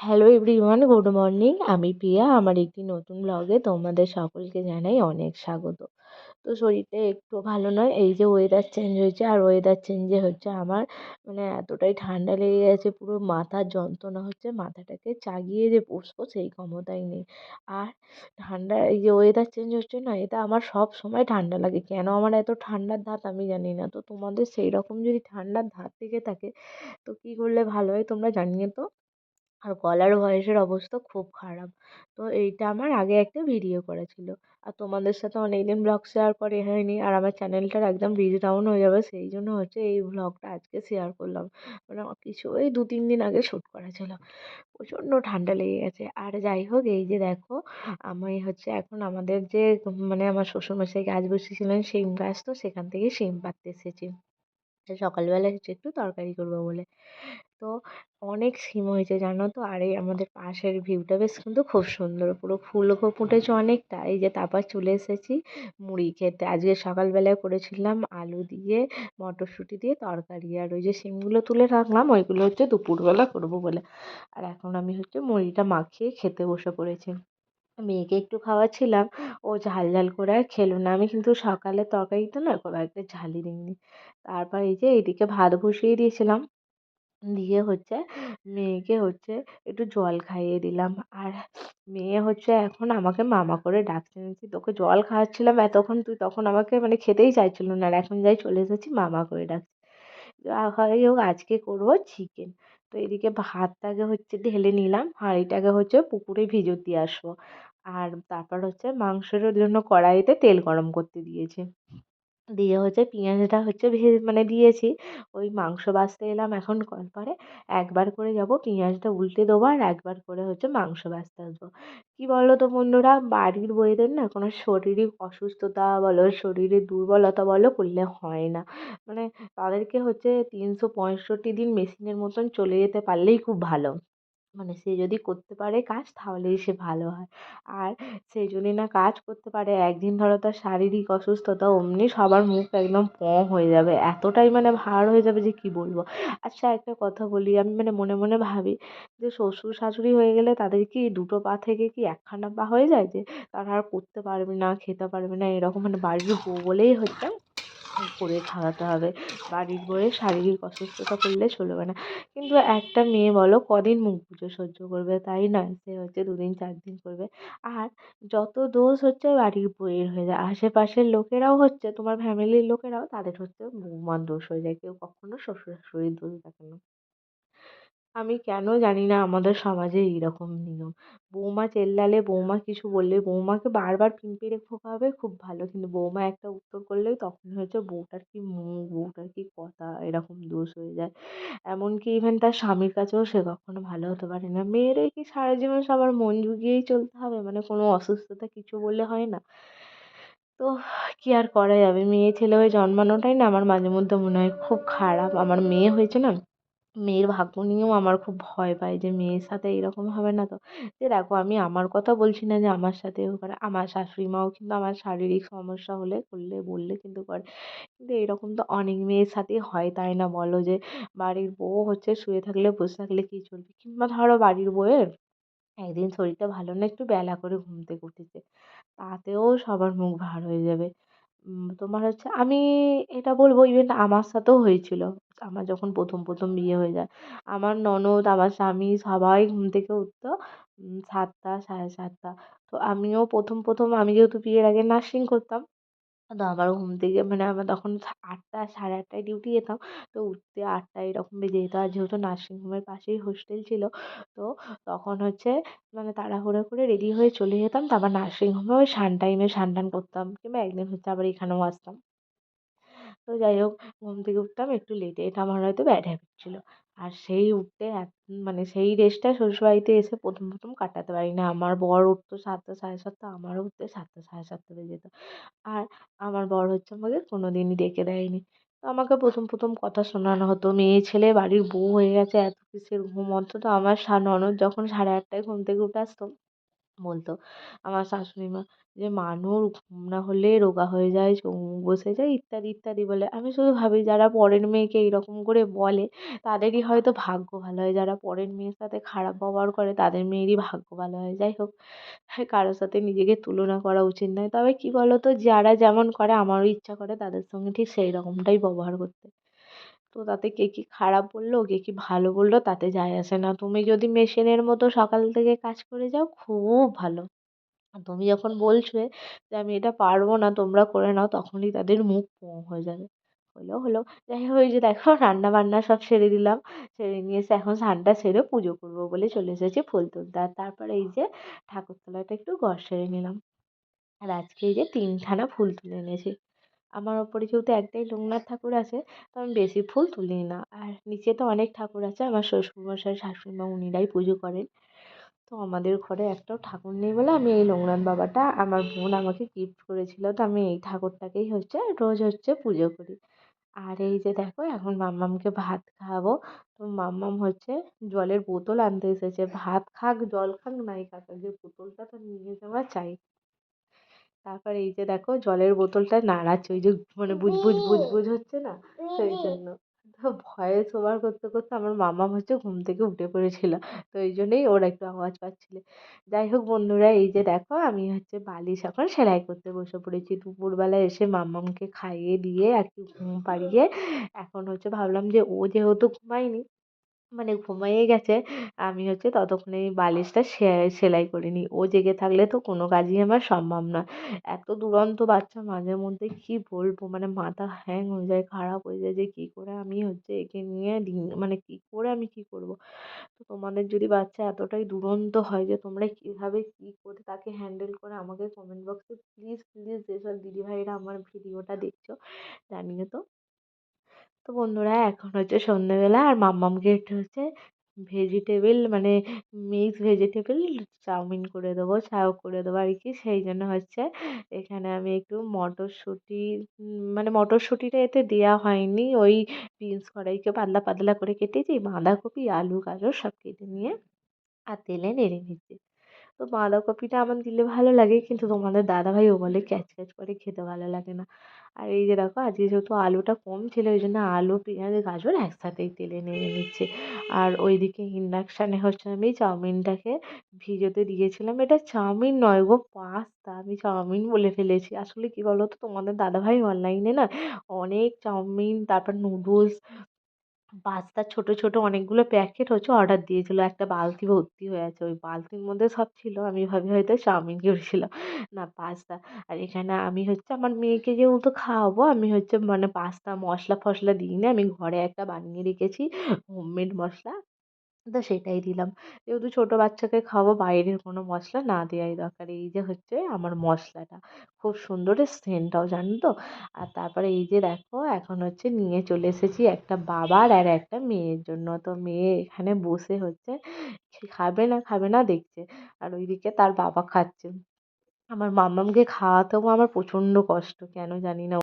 Hello everyone good morning আমি প্রিয়া, আমার একটি নতুন ব্লগে তোমাদের সকলকে জানাই অনেক স্বাগত। তো শরীরটা একটু ভালো নয়, এই যে ওয়েদার চেঞ্জ হয়েছে আর ওয়েদার চেঞ্জে হচ্ছে আমার মানে এতটাই ঠান্ডা লেগে গেছে, পুরো মাথার যন্ত্রণা হচ্ছে, মাথাটাকে চাগিয়ে যে বসবো সেই ক্ষমতাই নেই। আর ঠান্ডা, এই যে ওয়েদার চেঞ্জ হচ্ছে না, এটা আমার সব সময় ঠান্ডা লাগে। কেন আমার এত ঠান্ডার ধাত আমি জানি না। তো তোমাদের সেই রকম যদি ঠান্ডার ধাত থেকে থাকে, তো কী করলে ভালো হয় তোমরা জানিও তো আর গলার ভয়েসের অবস্থা খুব খারাপ। তো এইটা আমার আগে একটা ভিডিও করা ছিল আর তোমাদের সাথে অনেক দিন ব্লগ শেয়ার করা হয়নি। আর আমার চ্যানেলটার একদম রিচ ডাউন হয়ে যাবে। সেই জন্য হচ্ছে এই ব্লগটা আজকে শেয়ার করলাম। মানে কিছু ওই দু তিন দিন আগে শ্যুট করা ছিল প্রচণ্ড ঠান্ডা লেগে গেছে। আর যাই হোক, এই যে দেখো, আমি হচ্ছে এখন আমাদের যে মানে আমার শ্বশুরমশাই গাছ বসিয়েছিলেন, শিম গাছ, তো সেখান থেকে শিম পাড়তে এসেছি। সকালবেলা হচ্ছে একটু তরকারি করব বলে। তো অনেক সিম হয়েছে, জানো তো? আর এই আমাদের পাশের ভিউটা বেশ কিন্তু খুব সুন্দর। পুরো ফুলও ফুটেছে অনেকটা। এই যে তারপর চলে এসেছি মুড়ি খেতে। আজকে সকালবেলায় করেছিলাম আলু দিয়ে মটরশুঁটি দিয়ে তরকারি। আর ওই যে সিমগুলো তুলে রাখলাম, ওইগুলো হচ্ছে দুপুরবেলা করব বলে। আর এখন আমি হচ্ছে মুড়িটা মাখিয়ে খেতে বসে পড়েছি। মেয়েকে একটু খাওয়াচ্ছিলাম। ও ঝাল ঝাল করে আর খেলো না। আমি কিন্তু সকালের তরকারিটা না, খুব একটা ঝালই দিইনি। তারপর এই যে এইদিকে ভাত বসিয়ে দিয়েছিলাম। দিয়ে হচ্ছে মেয়েকে হচ্ছে একটু জল খাইয়ে দিলাম। আর মেয়ে হচ্ছে এখন আমাকে মামা করে ডাকছে। বলছি, তোকে জল খাওয়াচ্ছিলাম এতক্ষণ, তুই তখন আমাকে মানে খেতেই চাইছিল না। আর এখন যাই চলে এসেছি, মামা করে ডাকছে। যাই হোক, আজকে করব চিকেন তো এদিকে ভাতটাকে হচ্ছে ঢেলে নিলাম, হাঁড়িটাকে হচ্ছে পুকুরে ভিজো দিয়ে আসব। আর তারপর হচ্ছে মাংসের জন্য কড়াইতে তেল গরম করতে দিয়েছি। দিয়ে হচ্ছে পেঁয়াজটা হচ্ছে ভে মানে দিয়েছি। ওই মাংস ভাজতে এলাম এখন কলপারে। একবার করে যাব, পেঁয়াজটা উল্টে দেবো আর একবার করে হচ্ছে মাংস ভাজতে আসব। কী বলো তো বন্ধুরা, বাড়ির বউদের না কোনো শারীরিক অসুস্থতা বলো শরীরের দুর্বলতা বলো করলে হয় না। মানে তাদেরকে হচ্ছে তিনশো পঁয়ষট্টি দিন মেশিনের মতন চলে যেতে পারলেই খুব ভালো। মানে সে যদি করতে পারে কাজ, তাহলেই সে ভালো হয়। আর সে যদি না কাজ করতে পারে, একদিন ধরো তার শারীরিক অসুস্থতা, অমনি সবার মুখ একদম পোঁ হয়ে যাবে। এতটাই মানে ভার হয়ে যাবে যে কী বলব? আচ্ছা একটা কথা বলি। আমি মানে মনে মনে ভাবি যে শ্বশুর, শাশুড়ি হয়ে গেলে তাদের কি দুটো পা থেকে কি একখানা পা হয়ে যায়? যে তারা আর করতে পারবে না, খেতে পারবে না, এরকম মানে বাড়ির বউ বলেই হচ্ছে। করে খাওয়াতে হবে। বাড়ির বয়ে শারীরিক অসুস্থতা করলে চলবে না। কিন্তু একটা মেয়ে বলো, কদিন মুখ বুজে সহ্য করবে? তাই নয়, সে হচ্ছে দুদিন, চার দিন করবে। আর যত দোষ হচ্ছে বাড়ির বইয়ের হয়ে যায়। আশেপাশের লোকেরাও হচ্ছে, তোমার ফ্যামিলির লোকেরাও, তাদের হচ্ছে বৌমার দোষ হয়ে যায়। কেউ কখনো শ্বশুর শাশুড়ির দোষ দেখে না। আমি কেন জানি না, আমাদের সমাজে এইরকম নিয়ম। বৌমা চেল্লালে বৌমা কিছু বললে, বৌমাকে বারবার পিন পেড়ে খোকা খুব ভালো। কিন্তু বৌমা একটা উত্তর করলেই তখন হচ্ছে বউটার কী মুখ, বউটার কী কথা, এরকম দোষ হয়ে যায়। এমনকি ইভেন তার স্বামীর কাছেও সে কখনো ভালো হতে পারে না। মেয়েদের কি সারা জীবন সবার মন জুগিয়েই চলতে হবে? মানে কোনো অসুস্থতা কিছু বললে হয় না। তো কী আর করা যাবে? মেয়ে ছেলে হয়ে জন্মানোটাই না আমার মাঝে মধ্যে মনে হয় খুব খারাপ। আমার মেয়ে হয়েছে না মেয়ের ভাগ্য নিয়েও আমার খুব ভয় পাই যে মেয়ের সাথে এরকম হবে না তো। যে দেখো আমি আমার কথা বলছি না যে আমার সাথেও করে আমার শাশুড়ি মাও কিন্তু আমার শারীরিক সমস্যা হলে করলে বললে কিন্তু করে। কিন্তু এরকম তো অনেক মেয়ের সাথেই হয়, তাই না বলো? যে বাড়ির বউ হচ্ছে শুয়ে থাকলে, বসে থাকলে কী চলবে? কিংবা ধরো বাড়ির বউয়ের একদিন শরীরটা ভালো না, একটু বেলা করে ঘুম থেকে উঠেছে, তাতেও সবার মুখ ভার হয়ে যাবে। তোমার হচ্ছে আমি এটা বলব ইভেন আমার সাথেও হয়েছিল। আমার যখন প্রথম প্রথম বিয়ে হয়ে যায়, আমার ননদ, আমার স্বামী সবাই ঘুম থেকে উঠতো সাতটা, সাড়ে সাতটা। তো আমিও প্রথম প্রথম আমি যেহেতু বিয়ের আগে নার্সিং করতাম, তো আমার ঘুম থেকে মানে আমার তখন আটটা, সাড়ে আটটায় ডিউটি যেতাম, তো উঠতে আটটা এরকম বেজে যেত। আর যেহেতু নার্সিংহোমের পাশেই হোস্টেল ছিল, তো তখন হচ্ছে মানে তাড়াহুড়ো করে রেডি হয়ে চলে যেতাম। তারপর নার্সিংহোমে ওই সান টাইমে স্নান টান করতাম, কিংবা একদিন হচ্ছে আবার এখানেও আসতাম। তো যাই হোক, ঘুম থেকে উঠতাম একটু লেটে এটা আমার হয়তো ব্যাড হ্যাবিট ছিল। আর সেই উঠতে মানে সেই রেসটা শ্বশুরবাড়িতে এসে প্রথম প্রথম কাটাতে পারি না। আমার বর উঠতো সাতটা, সাড়ে সাতটা, আমারও উঠতে সাতটা, সাড়ে সাতটা বেজে যেত। আর আমার বর হচ্ছে আমাকে কোনো দিনই ডেকে দেয়নি। তো আমাকে প্রথম প্রথম কথা শোনানো হতো, মেয়ে ছেলে, বাড়ির বউ হয়ে গেছে, এত কিসের ঘুম? অন্তত আমার ননদ যখন সাড়ে আটটায় ঘুম থেকে উঠে আসতো বলতো। আমার শাশুড়ি মা যে, মানুর ঘুম না হলে রোগা হয়ে যায় চোখ বসে যায়, ইত্যাদি ইত্যাদি বলে। আমি শুধু ভাবি, যারা পরের মেয়েকে এইরকম করে বলে, তাদেরই হয়তো ভাগ্য ভালো হয়। যারা পরের মেয়ের সাথে খারাপ ব্যবহার করে, তাদের মেয়েরই ভাগ্য ভালো হয়। যাই হোক, কারোর সাথে নিজেকে তুলনা করা উচিত নয়। তবে কী বলো তো যারা যেমন করে, আমারও ইচ্ছা করে, তাদের সঙ্গে ঠিক সেই রকমটাই ব্যবহার করতে। তো তাতে কে কী খারাপ বলল, কে কী ভালো বলল তাতে যায় আসে না। তুমি যদি মেশিনের মতো সকাল থেকে কাজ করে যাও, খুব ভালো। তুমি যখন বলছো যে আমি এটা পারব না, তোমরা করে নাও, তখনই তাদের মুখ পোঁ হয়ে যাবে। হলো হলো। যাই হোক, ওই যে দেখো রান্না বান্না সব সেরে দিলাম। সেরে নিয়ে এসে এখন স্নানটা সেরে পুজো করব বলে চলে এসেছি ফুল তুলতে। আর তারপরে এই যে ঠাকুরতলাটা একটু ঘর সেরে নিলাম। আর আজকে এই যে তিনখানা ফুল তুলে এনেছি। আমার ওপরে যেহেতু একটাই লোকনাথ ঠাকুর আছে, তো আমি বেশি ফুল তুলি না। আর নিচে তো অনেক ঠাকুর আছে, আমার শ্বশুরমশাই, শাশুড়ি মা উনিরাই পুজো করেন। তো আমাদের ঘরে একটাও ঠাকুর নেই বলে আমি এই লোকনাথ বাবাটা, আমার বোন আমাকে গিফট করেছিল, তো আমি এই ঠাকুরটাকেই হচ্ছে রোজ হচ্ছে পুজো করি। আর এই যে দেখো, এখন মাম্মামকে ভাত খাওয়াবো, তো মাম্মাম হচ্ছে জলের বোতল আনতে এসেছে। ভাত খাক, জল খাক, নাই খাক, আগে বোতলটা তো নিয়ে যাওয়া চাই। তারপর এই যে দেখো জলের বোতলটা নাড়াচ্ছে ওই যে মানে বুজবুজ বুজবুজ হচ্ছে না? সেই জন্য। তো ভয়ে শোবার করতে করতে আমার মামা হচ্ছে ঘুম থেকে উঠে পড়েছিল তো এই জন্যই ওর একটু আওয়াজ পাচ্ছিল। যাই হোক বন্ধুরা এই যে দেখো আমি হচ্ছে বালিশ এখন সেলাই করতে বসে পড়েছি। দুপুরবেলা এসে মাম্মামকে খাইয়ে দিয়ে আর কি ঘুম পাড়িয়ে এখন হচ্ছে ভাবলাম যে ও যেহেতু ঘুমায়নি মানে ঘুমিয়ে গেছে, আমি হচ্ছে ততক্ষণে এই বালিশটা সেলাই করে নিই। ও জেগে থাকলে তো কোনো কাজই আমার সম্ভব নয়। এত দুরন্ত বাচ্চা, মাঝে মধ্যে কী বলব? মানে মাথা হ্যাং হয়ে যায়, খারাপ হয়ে যায় যে কী করে আমি হচ্ছে একে নিয়ে দিন মানে কী করে আমি কী করব? তো তোমাদের যদি বাচ্চা এতটাই দুরন্ত হয় যে তোমরা কীভাবে কী করে তাকে হ্যান্ডেল করে আমাকে কমেন্ট বক্সে প্লিজ প্লিজ যেসব দিদিভাইরা আমার ভিডিওটা দেখছ। জানিও তো তো বন্ধুরা, এখন হচ্ছে সন্ধ্যেবেলা আর মাম্মামকে একটু হচ্ছে ভেজিটেবিল মানে মিক্স ভেজিটেবিল চাউমিন করে দেবো, চাও করে দেবো আর কি। সেই জন্য হচ্ছে এখানে আমি একটু মটরশুঁটি মানে মটরশুঁটিটা এতে দেওয়া হয়নি। ওই বিনস কড়াইকে পাতলা পাতলা করে কেটেছি, বাঁধাকপি, আলু, গাজর সব কেটে নিয়ে আর তেলে নেড়ে নিচ্ছি। তো বাঁধাকপিটা আমার দিলে ভালো লাগে, কিন্তু তোমাদের দাদাভাই ও বলে ক্যাচ ক্যাচ করে খেতে ভালো লাগে না। আর এই যে দেখো, আজকে যেহেতু আলুটা কম ছিল ওই জন্য আলু, পেঁয়াজ, গাজর একসাথেই তেলে নেড়ে নিচ্ছি। আর ওইদিকে ইন্ডাকশানে হচ্ছে আমি চাউমিনটাকে ভিজোতে দিয়েছিলাম। এটা চাউমিন নয় গো, পাস্তা। আমি চাউমিন বলে ফেলেছি। আসলে কী বলো তো তোমাদের দাদাভাই অনলাইনে না অনেক চাউমিন, তারপর নুডলস পাস্তার ছোট ছোট অনেকগুলো প্যাকেট হচ্ছে অর্ডার দিয়েছিল। একটা বালতি ভর্তি হয়ে আছে। ওই বালতির মধ্যে সব ছিল। আমি ভাবি হয়তো চাউমিন করেছিল। না, পাস্তা। আর এখানে আমি হচ্ছে আমার মেয়েকে যেহেতু খাওয়াবো, আমি হচ্ছে মানে পাস্তা মশলা ফসলা দিই না আমি ঘরে একটা বানিয়ে রেখেছি। Home made masala. তো সেটাই দিলাম। যেহেতু ছোটো বাচ্চাকে খাওয়াবো, বাইরের কোনো মশলা না দেওয়াই দরকার। এই যে হচ্ছে আমার মশলাটা, খুব সুন্দর সেন্টটাও জানো তো? আর তারপরে এই যে দেখো, এখন হচ্ছে নিয়ে চলে এসেছি একটা বাবার আর একটা মেয়ের জন্য। তো মেয়ে এখানে বসে হচ্ছে খাবে না খাবে না, দেখছে। আর ওইদিকে তার বাবা খাচ্ছে। আমার মাম্মামকে খাওয়াতেও আমার প্রচণ্ড কষ্ট, কেন জানি না।